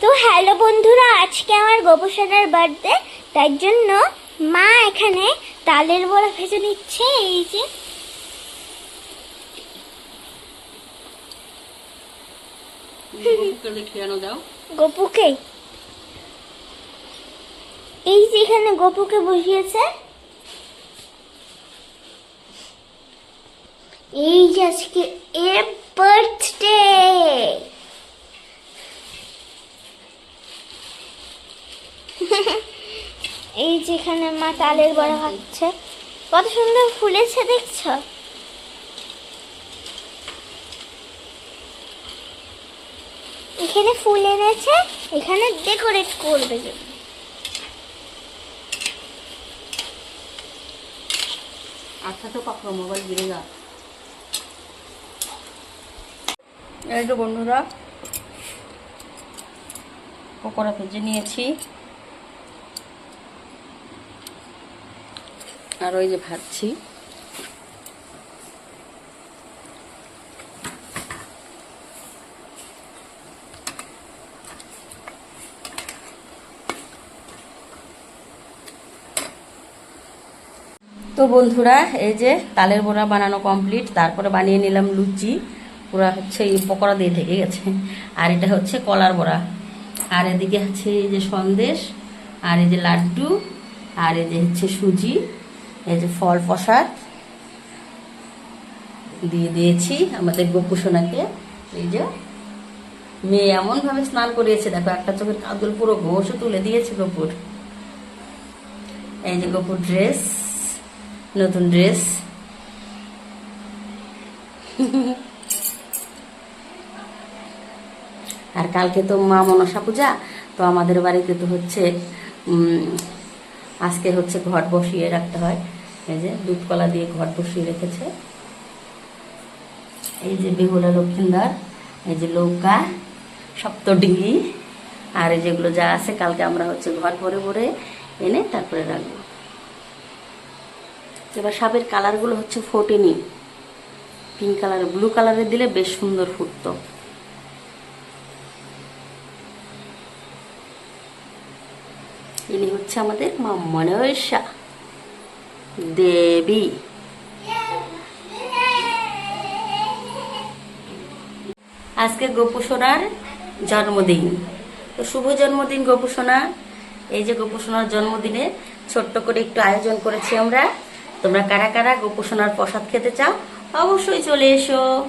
তো হ্যালো বন্ধুরা আজকে আমার গোপসানার বার্থডে তার জন্য মা এখানে তালের বড়া ভেজে নিচ্ছে এই যে। গপুকে এই যে এখানে গপুকে বসিয়েছে। এই যে আজকে এ বার্থডে। এই যেখানে মা তালের বড়া খাচ্ছে কত সুন্দর ফুলেছে, দেখছ? এখানে ফুল এনেছে, এখানে ডেকোরেট করবে। আচ্ছা তো বন্ধুরা, পকোড়া ভেজে নিয়েছি। আর ওই যে ভাজছি। তো বন্ধুরা, এই যে তালের বড়া বানানো কমপ্লিট তারপরে বানিয়ে নিলাম লুচি। পুরা হচ্ছে এই পকোড়া দিয়ে ঢেকে গেছে। আর এটা হচ্ছে কলার বড়া। আর এদিকে হচ্ছে এই যে সন্দেশ, আর এই যে লাড্ডু, আর এই যে হচ্ছে সুজি। এই যে ফল প্রসাদ দিয়ে দিয়েছি আমাদের গোপু সোনাকে এই যে মেয়ে এমনভাবে স্নান করিয়েছে, দেখো একটা চোখের কাদুল পুরো ঘোষও তুলে দিয়েছে গোপুর। এই যে গোপুর ড্রেস নতুন ড্রেস আর কালকে তো মা মনসা পূজা, তো আমাদের বাড়িতে তো হচ্ছে আজকে হচ্ছে ঘট বসিয়ে রাখতে হয়। এই যে দুধকলা দিয়ে ঘর বসিয়ে রেখেছে। এই যে বেহুলা লক্ষ্মীন্দার এই যে লৌকা সপ্তডিঙ্গি আর এই যেগুলো যা আছে কালকে আমরা হচ্ছে ঘর ভরে ভরে এনে তারপরে রাখব। এবার সাপের কালারগুলো হচ্ছে ফোটেনি। পিঙ্ক কালার, ব্লু কালারে দিলে বেশ সুন্দর ফুটতো। ইনি হচ্ছে আমাদের মা মনসা দেবী। আজকে গোপুসোনার জন্মদিন। তো শুভ জন্মদিন গোপুসোনা। এই যে গোপুসোনার জন্মদিনে ছোট্ট করে একটু আয়োজন করেছি আমরা। তোমরা কারা কারা গোপুসোনার প্রসাদ খেতে চাও, অবশ্যই চলে এসো।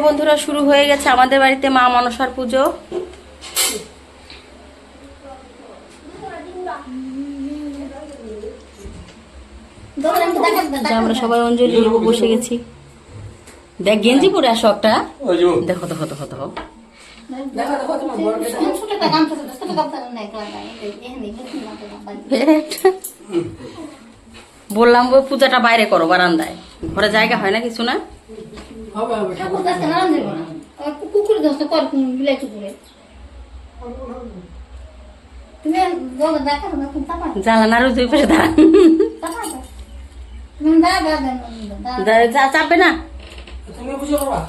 বন্ধুরা শুরু হয়ে গেছে আমাদের বাড়িতে মা মনসার পুজো আমরা সবাই অঞ্জলি দেবো বসে গেছি দেখ গেঞ্জি পরে আসো একটা দেখো দেখো দেখো দেখো বললাম পূজাটা বাইরে করো বারান্দায় ঘরে জায়গা হয় না কিছু না হবে হবে ঠাকুর গাছকে নারাম দেবো না। কু- কুকুর দোস্ত কর বিলাই কুকুরে তুমি বলো দেখা না তুমি চাপা দুই পাশে দাঁড়ান তুমি চাপবে না। তুমি বুঝে করবা।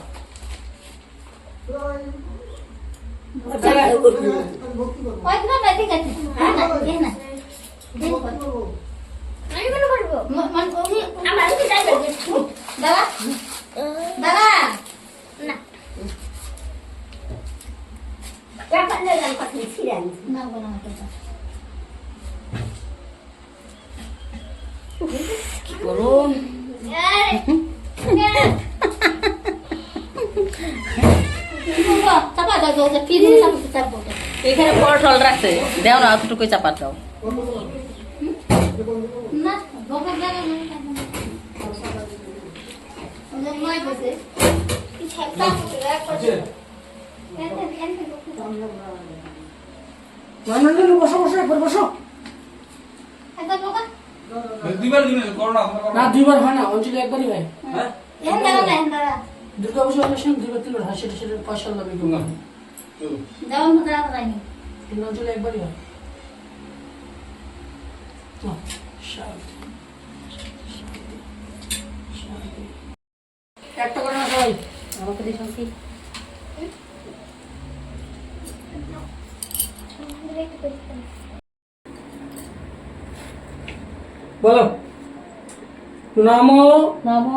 ওই না না। ঠিক আছে হ্যাঁ না এই না আমি মনে করব ম- মান- ওই- আমার আমি যাই করব দাদা দাদা না ব্যাপার না গান কথা ছিলেন না বলো না কথা করুন চাপা দাও তো কি দিয়ে চাপা চাপবো তো এখানে পটল রাখছে। দেও না অতটুকুই চাপা দাও। বসে বসো একবার বসো। দুইবার দিবেন করোনা না দুইবার হয় না অঞ্চলে একবারই হয়। দুর্গা পুজো দুইবার তিনবার হয় সেটা সেটা পয়সা লাগবে দেওয়াল মতো দাঁড়াইনি কিন্তু অঞ্চলে একবারই হয়। একটা করে না বলো। নমো নম।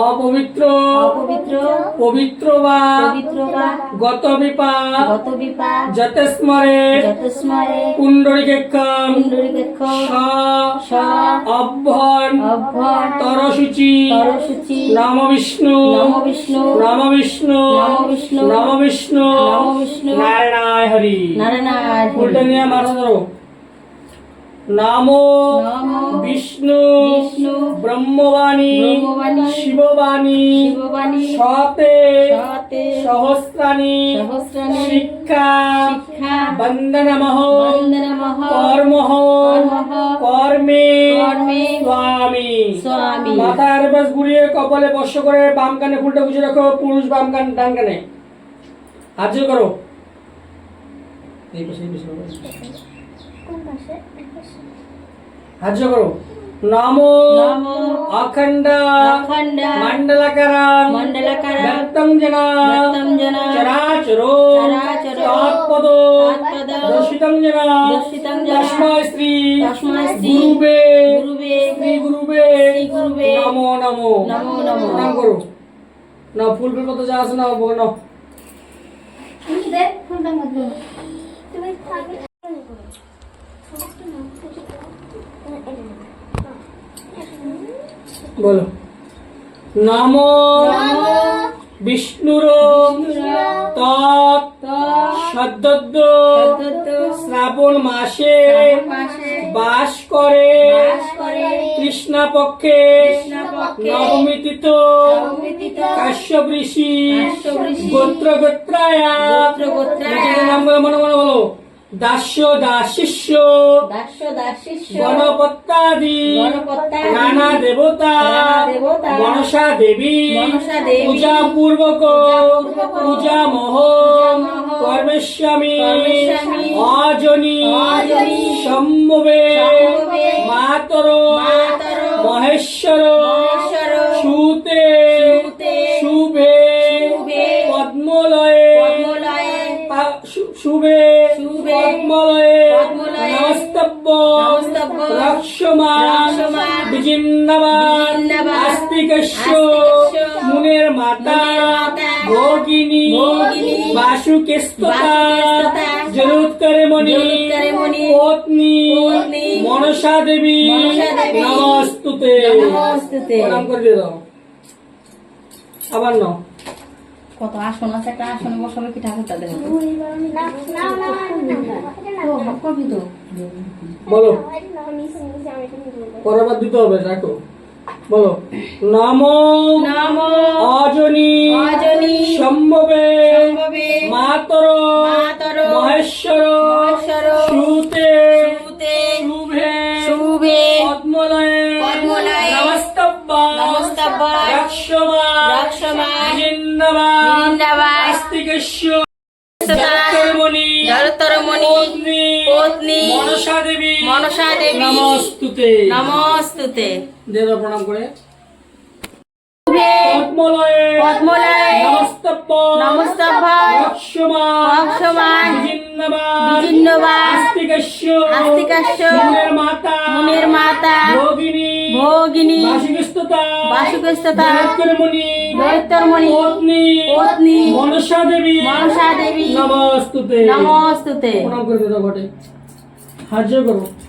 অপবিত্র। অপবিত্র। পবিত্র বা। পবিত্র বা। গত বিপাক। গত বিপাক। যতস্মরে যতস্মরে পুণ্ডরিকেক্ষম। পুণ্ডরিকেক্ষ স। স। অভ্যন অভ্যন তরসূচি। তরসূচি। নাম বিষ্ণু নম বিষ্ণু নাম বিষ্ণু নম বিষ্ণু নাম বিষ্ণু নম বিষ্ণু নারায়ণায় হরি। নারায়ণ উল্টে নিয়ে মাথা ধরো নামো বিষ্ণু ব্রহ্মবাণী শিববাণী সতে সহস্রাণী শিক্ষা বন্দনমহ কর্মহ কর্মে কর্মে স্বামী স্বামী মাথার বাস ঘুরিয়ে কপালে বর্ষ করে বাম কানে ফুলটা গুজে রাখো পুরুষ বাম কান ডান কানে। হাত করো। এই পাশে এই পাশে। হাত করো। নমো নমো অখণ্ড অখণ্ড মণ্ডলকরম মণ্ডলকরম ব্যক্তং জন ব্যক্তং জন চরাচরো চরাচরো তৎপদ তৎপদ দর্শিতং জন দর্শিতং জন তস্মৈ শ্রী তস্মৈ শ্রী গুরুবে গুরুবে শ্রী গুরুবে শ্রী গুরুবে নমো নমো নমো নমো প্রণাম করো। না ফুল ফুল কত যা আছে না বলো না তুমি দে ফোনটা মধ্যে তুমি থাকবে। বলো। নমো বিষ্ণুর শ্রাবণ মাসে বাস করে কৃষ্ণা পক্ষে নবমী তিথ কাশ্যপ ঋষি গোত্র গোত্রায়া মনে মনে দাস্য দাসিষ্য দাস্য দাসিষ্য গণপত্যাদি নানা দেবতা মনসা দেবী পূজা পূর্বক পূজা মহ কর্মেস্বামী অজনী সম্ভবে মাতর মহেশ্বর সুতে জরুৎকরে মণি পত্নী মনসা দেবী নমস্তুতে। নমস্তুতে। প্রণাম করে দিয়ে দাও। আবার নাও। কত আসন আছে একটা আসনে বসাবে কি ঠাকুরটা দেখো না না না না করবি তো বলো। দিতে হবে বলো নম নম অজনী অজনী সম্ভবে নমস্তুতে। নমস্তুতে। দেব প্রণাম করে পদ্মলয়ে। পদ্মলয়ে। নমস্তব্য। নমস্তভ্যয় রক্ষমান রক্ষমান বিজিন্নবাদ বিজিন্নবাদ আস্তিকেশ্য আস্তিকাস্য। মুনের মাতা। মুনির মাতা। ভোগিনী। ভোগিনী। বাসিকস্ততা বাসুকস্ততা জগত্তরমণি দৈত্যরমণি পত্নী। পত্নী। মনসা দেবী। মনসা দেবী। নমস্তুতে। নমস্তুতে। প্রণাম করে দিতে ঘটে হাত করো এই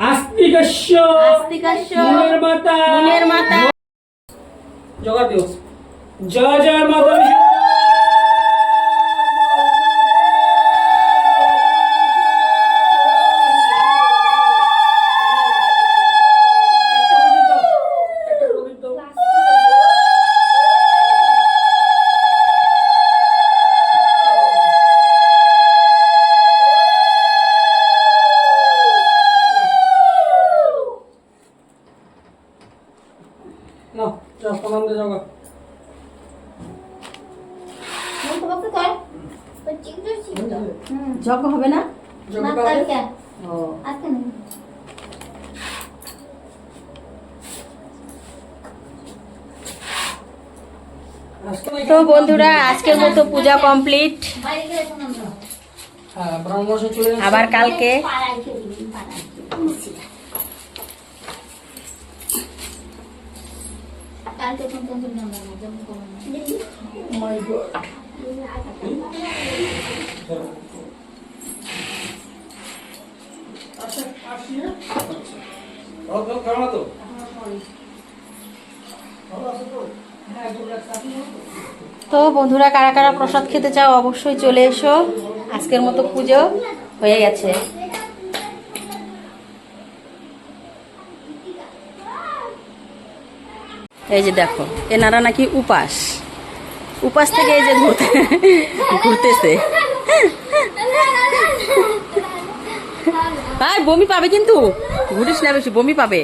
আস্তিকাস্য। আস্তিকাস্য। মুনের মাতা। মুনির মাতা। জগা দিও জয় জয় মাতা যজ্ঞ হবে না? ও। আজকে তো বন্ধুরা আজকের মতো পূজা কমপ্লিট। হ্যাঁ। আবার কালকে। Oh my God. তো। তো বন্ধুরা, কারা কারা প্রসাদ খেতে চাও অবশ্যই চলে এসো আজকের মতো পুজো হয়ে গেছে এই যে দেখো, এনারা নাকি উপাস উপাস থেকে যে ঘুরতে ঘুরতেছে। বমি পাবে কিন্তু। ঘুরিস না বেশি বমি পাবে।